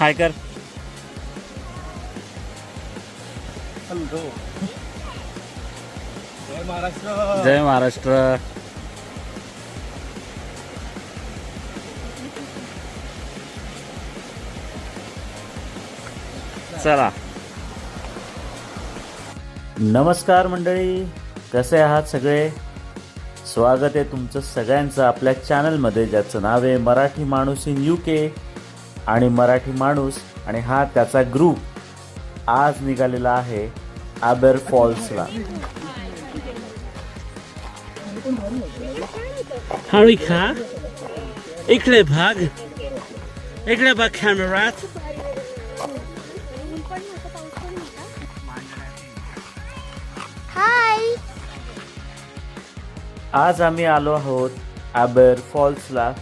हाय कर हॅलो। जय महाराष्ट्र। जय महाराष्ट्र। चला। नमस्कार मंडळी कसे आहात सगळे? स्वागत आहे तुमचं सगळ्यांचं आपल्या चॅनलमध्ये ज्याचं नाव आहे मराठी माणूस इन यू के आणि मराठी माणूस आणि हा त्याचा ग्रुप आज निघालेला आहे आबेर फॉल्सला इकडे भाग. इकडे बघ कॅमेरात हाय आज आम्ही आलो आहोत आबर फॉल्सला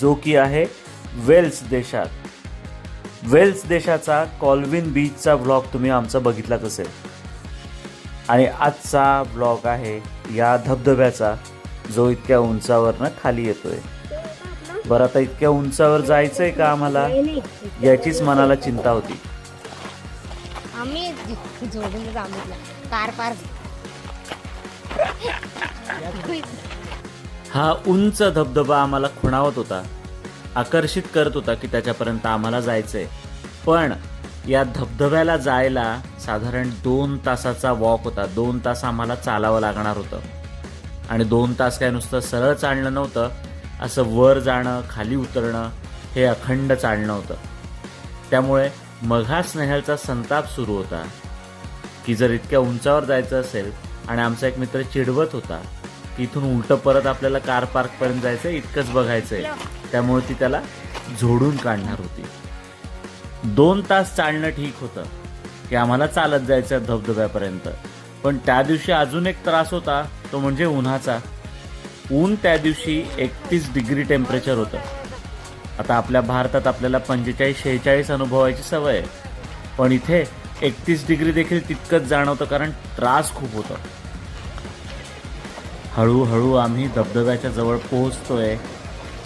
जो की आहे वेल्स देशात. वेल्स देशाचा कॉल्विन बीचचा व्लॉग तुम्ही आमचा बघितलाच असेल. आणि आजचा व्लॉग आहे या धबधब्याचा जो इतक्या उंचावरनं खाली येतोय. बरं आता इतक्या उंचावर जायचंय का आम्हाला? याचीच मनाला चिंता होती. आम्ही जोडून सांगितलं कार पार हा उंच धबधबा आम्हाला खुणावत होता. आकर्षित करत होता की त्याच्यापर्यंत आम्हाला जायचं आहे पण या धबधब्याला जायला साधारण दोन तासाचा वॉक होता. दोन तास आम्हाला चालावं लागणार होतं. आणि दोन तास काय नुसतं सरळ चालणं नव्हतं. असं वर जाणं खाली उतरणं हे अखंड चालणं होतं. त्यामुळे मघा स्नेहलचा संताप सुरू होता. की जर इतक्या उंचावर जायचं असेल आणि आमचा एक मित्र चिडवत होता इथून उलटं परत आपल्याला कार पार्कपर्यंत जायचं आहे इतकंच बघायचंय. त्यामुळे ती त्याला झोडून काढणार होती. दोन तास चालणं ठीक होतं की आम्हाला चालत जायचं धबधब्यापर्यंत. पण त्या दिवशी अजून एक त्रास होता तो म्हणजे उन्हाचा. ऊन त्या दिवशी एकतीस डिग्री टेम्परेचर होतं. आता आपल्या भारतात आपल्याला पंचेचाळीस शेहेचाळीस अनुभवायची सवय आहे. पण इथे एकतीस डिग्री देखील तितकंच जाणवतं कारण त्रास खूप होतं. हळूहळू आम्ही धबधब्याच्या जवळ पोहोचतोय.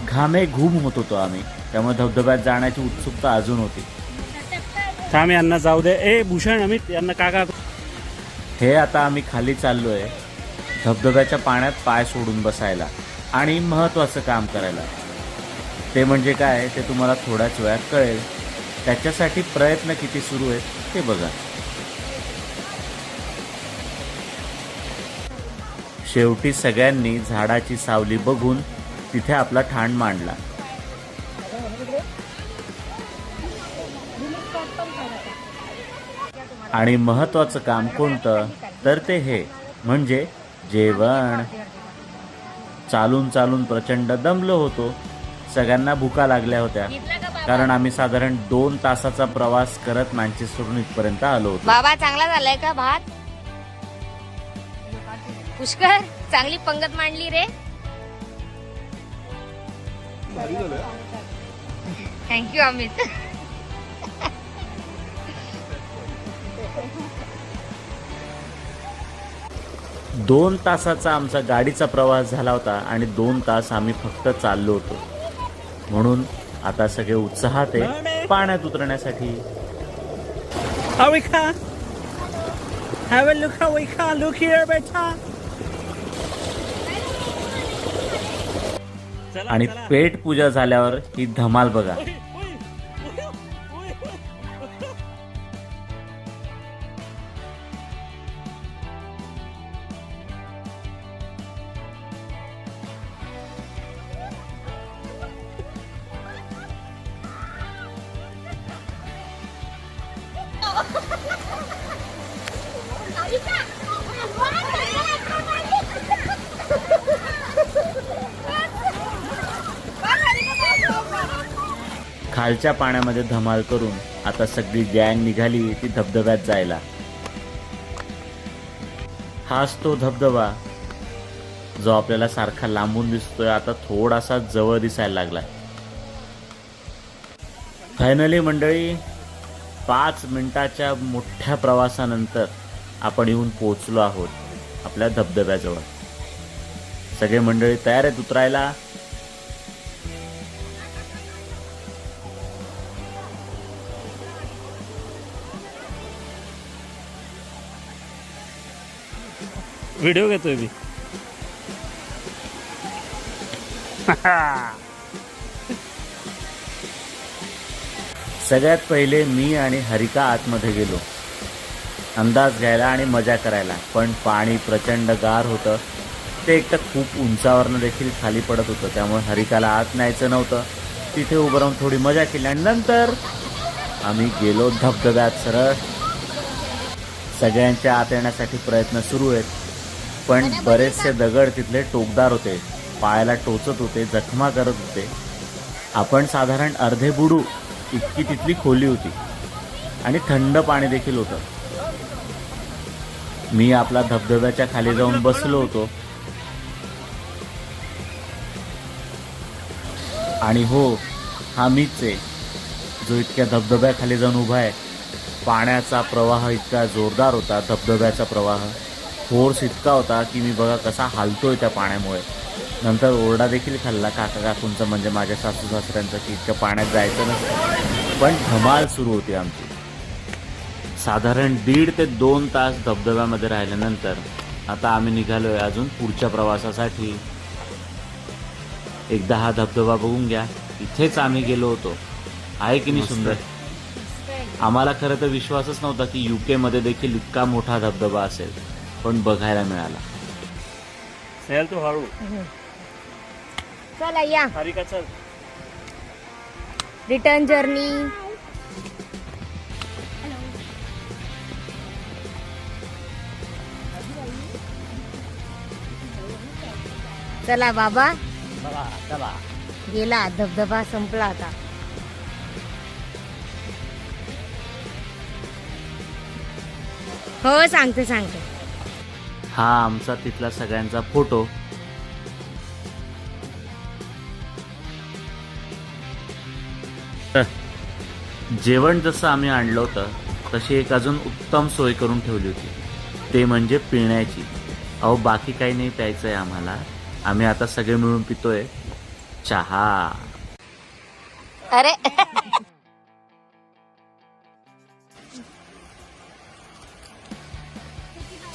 घामे घुम होत होतो आम्ही. त्यामुळे धबधब्यात जाण्याची उत्सुकता अजून होती. थांब यांना जाऊ दे. ए भूषण अमित यांना काका हे आता आम्ही खाली चाललोय. धबधब्याच्या पाण्यात पाय सोडून बसायला आणि महत्त्वाचं काम करायला. ते म्हणजे काय ते तुम्हाला थोड्याच वेळात कळेल. त्याच्यासाठी प्रयत्न किती सुरू आहेत ते बघा. शेवटी सगळ्यांनी झाडाची सावली बघून तिथे आपला ठाण मांडला. आणि महत्वाचं काम कोणतं? तर ते हे म्हणजे जेवण. चालून चालून प्रचंड दमलो होतो. सगळ्यांना भुका लागल्या होत्या. कारण आम्ही साधारण दोन तासाचा प्रवास करत मँचेस्टरहून इथपर्यंत आलो होतो. बाबा चांगला झालाय का भात? पुष्कर चांगली पंगत मांडली रे. थँक्यू अमित. दोन तासाचा आमचा गाडीचा प्रवास झाला होता आणि दोन तास आम्ही फक्त चाललो होतो. म्हणून आता सगळे उत्साहात आहे पाण्यात उतरण्यासाठी. Harika look here बेटा. आणि. पेट पूजा झाल्यावर ही धमाल बघा. खालच्या पाण्यामध्ये धमाल करून आता सगळी गँग निघाली ती धबधब्यात जायला. हाच तो धबधबा जो आपल्याला सारखा लांबून दिसतोय आता थोडासा जवळ दिसायला लागलाय. फायनली मंडळी पाच मिनिटाच्या मोठ्या प्रवासानंतर आपण येऊन पोचलो आहोत आपल्या धबधब्याजवळ. सगळे मंडळी तयार आहेत उतरायला? व्हिडिओ घेतोय मी. सगळ्यात पहिले मी आणि हरिका आतमध्ये गेलो. अंदाज घ्यायला आणि मजा करायला. पण पाणी प्रचंड गार होतं. ते एक तर खूप उंचावरनं देखील खाली पडत होतं. त्यामुळे हरिकाला आत न्यायचं नव्हतं. तिथे उभं राहून थोडी मजा केली आणि नंतर आम्ही गेलो धबधब्यात सरळ. सगळ्यांच्या आत येण्यासाठी प्रयत्न सुरू आहेत. पण बरेचसे दगड तिथले टोकदार होते. पायाला टोचत होते जखमा करत होते. आपण साधारण अर्धे बुडू इतकी तिथली खोली होती. आणि थंड पाणी देखील होतं. मी आपला धबधब्याच्या खाली जाऊन बसलो होतो. आणि हो हा मीच आहे जो इतक्या धबधब्याखाली जाऊन उभा आहे. पाण्याचा प्रवाह इतका जोरदार होता धबधब्याचा प्रवाह. फोर्स इतका होता की मी बघा कसा हालतोय त्या पाण्यामुळे. नंतर ओरडा देखील खाल्ला काका काकूंचा म्हणजे माझ्या सासू सासऱ्यांचा की इतक्या पाण्यात जायचं नसतं. पण धमाल सुरू होती आमची. साधारण दीड ते दोन तास धबधब्यामध्ये राहिल्यानंतर आता आम्ही निघालोय अजून पुढच्या प्रवासासाठी. एकदा हा धबधबा बघून घ्या इथेच आम्ही गेलो होतो. आहे की नाही सुंदर? आम्हाला खरं तर विश्वासच नव्हता की युके मध्ये देखील इतका मोठा धबधबा असेल. पण बघायला मिळाला. सेल तू हळू. चला या. हरिका चल. रिटर्न जर्नी चला बाबा. चला चला. गेला धबधबा संपला आता. हो सांगते सांगते. हा आमचा तिथला सगळ्यांचा फोटो. जेवण जसं आम्ही आणलं होतं तशी एक अजून उत्तम सोय करून ठेवली होती. ते म्हणजे पिण्याची अहो बाकी काही नाही प्यायचं आहे आम्हाला. आम्ही आता सगळे मिळून पितोय. चहा. अरे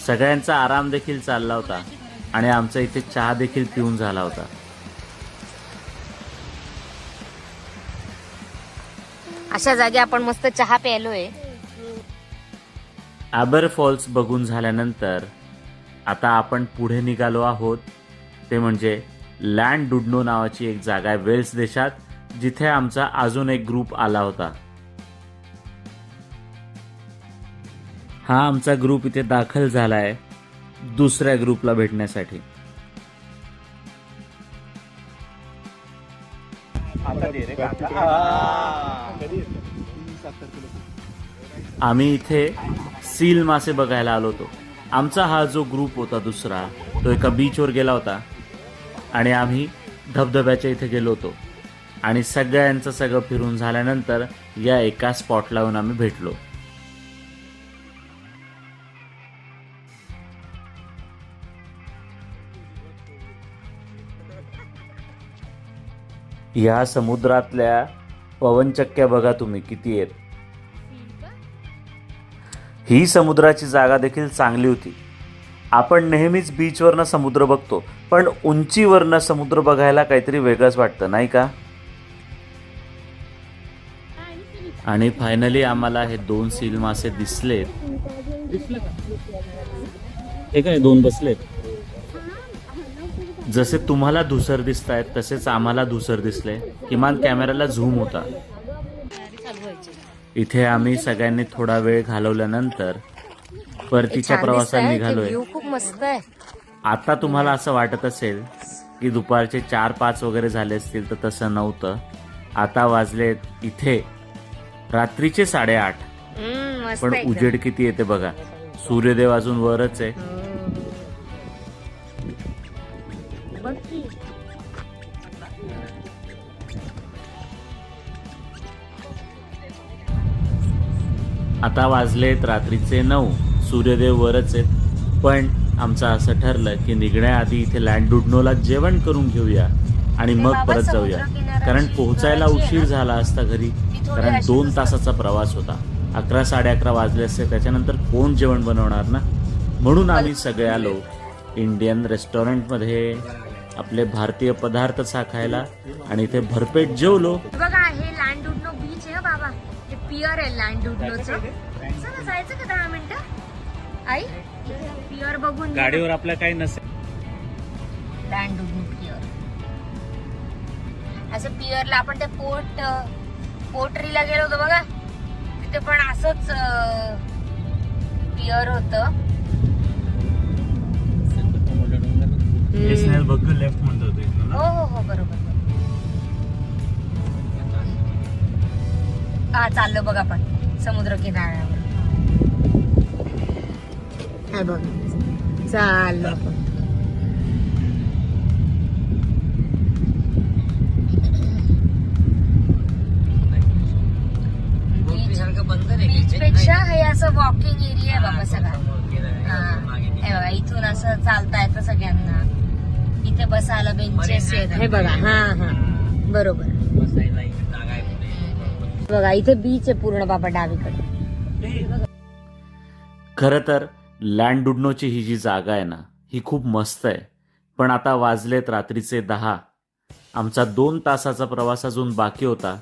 सगळ्यांचा आराम देखील चालला होता आणि आमचा इथे चहा देखील पिऊन झाला होता. अशा जागी आपण मस्त चहा प्यायलोय. आबर फॉल्स बघून झाल्यानंतर आता आपण पुढे निघालो आहोत. ते म्हणजे लँड डुडनो नावाची एक जागा आहे वेल्स देशात जिथे आमचा अजून एक ग्रुप आला होता. हा आमचा ग्रुप इथे दाखल झाला आहे दुसऱ्या ग्रुपला भेटण्यासाठी. आम्ही इथे सील मासे बघायला आलो होतो. आमचा हा जो ग्रुप होता दुसरा तो एका बीचवर गेला होता. आणि आम्ही धबधब्याच्या इथे गेलो होतो. आणि सगळ्यांचं सगळं फिरून झाल्यानंतर या एका स्पॉटला येऊन आम्ही भेटलो. या समुद्रातल्या पवनचक्क्या बघा तुम्ही किती आहेत. ही समुद्राची जागा देखील चांगली होती. आपण नेहमीच बीचवरनं समुद्र बघतो पण उंचीवरनं समुद्र बघायला काहीतरी वेगळंच वाटतं नाही का? आणि फायनली आम्हाला हे दोन सील मासे दिसलेत. हे काय दोन बसलेत? जसे तुम्हाला धुसर दिसत आहेत तसेच आम्हाला धुसर दिसले. किमान कॅमेऱ्याला झूम होता. इथे आम्ही सगळ्यांनी थोडा वेळ घालवल्यानंतर परतीच्या प्रवासाला निघालोय. खूप मस्त आहे. आता तुम्हाला असं वाटत असेल की दुपारचे चार पाच वगैरे झाले असतील तर तसं नव्हतं. आता वाजलेत इथे रात्रीचे साडेआठ. पण. उजेड किती येते बघा. सूर्यदेव अजून वरच आहे. आता वाजलेत रात्रीचे नऊ. सूर्यदेव वरच आहेत. पण आमचं असं ठरलं की निघण्याआधी इथे लँड डुडनोला जेवण करून घेऊया आणि मग परत जाऊया. कारण पोहोचायला उशीर? झाला असता घरी. कारण दोन तासाचा प्रवास होता. अकरा साडे अकरा वाजले असते. त्याच्यानंतर कोण जेवण बनवणार ना? म्हणून आम्ही सगळे आलो इंडियन रेस्टॉरंटमध्ये आपले भारतीय पदार्थ चाखायला आणि इथे भरपेट जेवलो. बघा हे लँडुडनो बीच आहे बाबा. पियर आहे लँडुडनोचं चला जायचं का दहा मिनिटं? आई पियर बघून. गाडीवर आपल्या काही नसेल. लँडुडनो पियर असं पियरला आपण ते पोर्ट पोर्टरीला गेलो होतो बघा. तिथे पण असंच पियर होत. हे लेफ्ट म्हणतो. हो हो हो बरोबर. हा चाललो बघ आपण समुद्र किनाऱ्यावर हा बघ चाललो आपण. पेक्षा हे असं वॉकिंग एरिया आहे बाबा सगळा. हा. हे इथून असं चालता येतं सगळ्यांना. इथे बसायला बेंचेस आहेत. हे बघा हा. हा. बरोबर. बघा इथे बीच आहे पूर्ण बाबा डावीकडे. खर तर लँडडुडनोची ही जी जागा आहे ना ही खूप मस्त आहे. पण आता वाजलेत रात्रीचे दहा. आमचा दोन तासाचा प्रवास अजून बाकी होता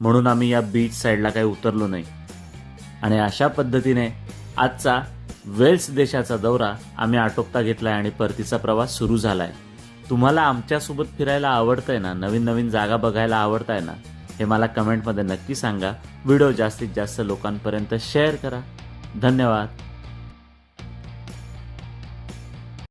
म्हणून आम्ही या बीच साईडला काही उतरलो नाही. आणि अशा पद्धतीने आजचा वेल्स देशाचा दौरा आम्ही आटोपता घेतलाय आणि परतीचा प्रवास सुरू झालाय. तुम्हाला आमच्यासोबत फिरायला आवडतंय ना नवीन नवीन जागा बघायला आवडताय ना हे मला कमेंटमध्ये नक्की सांगा. व्हिडिओ जास्तीत जास्त लोकांपर्यंत शेअर करा. धन्यवाद.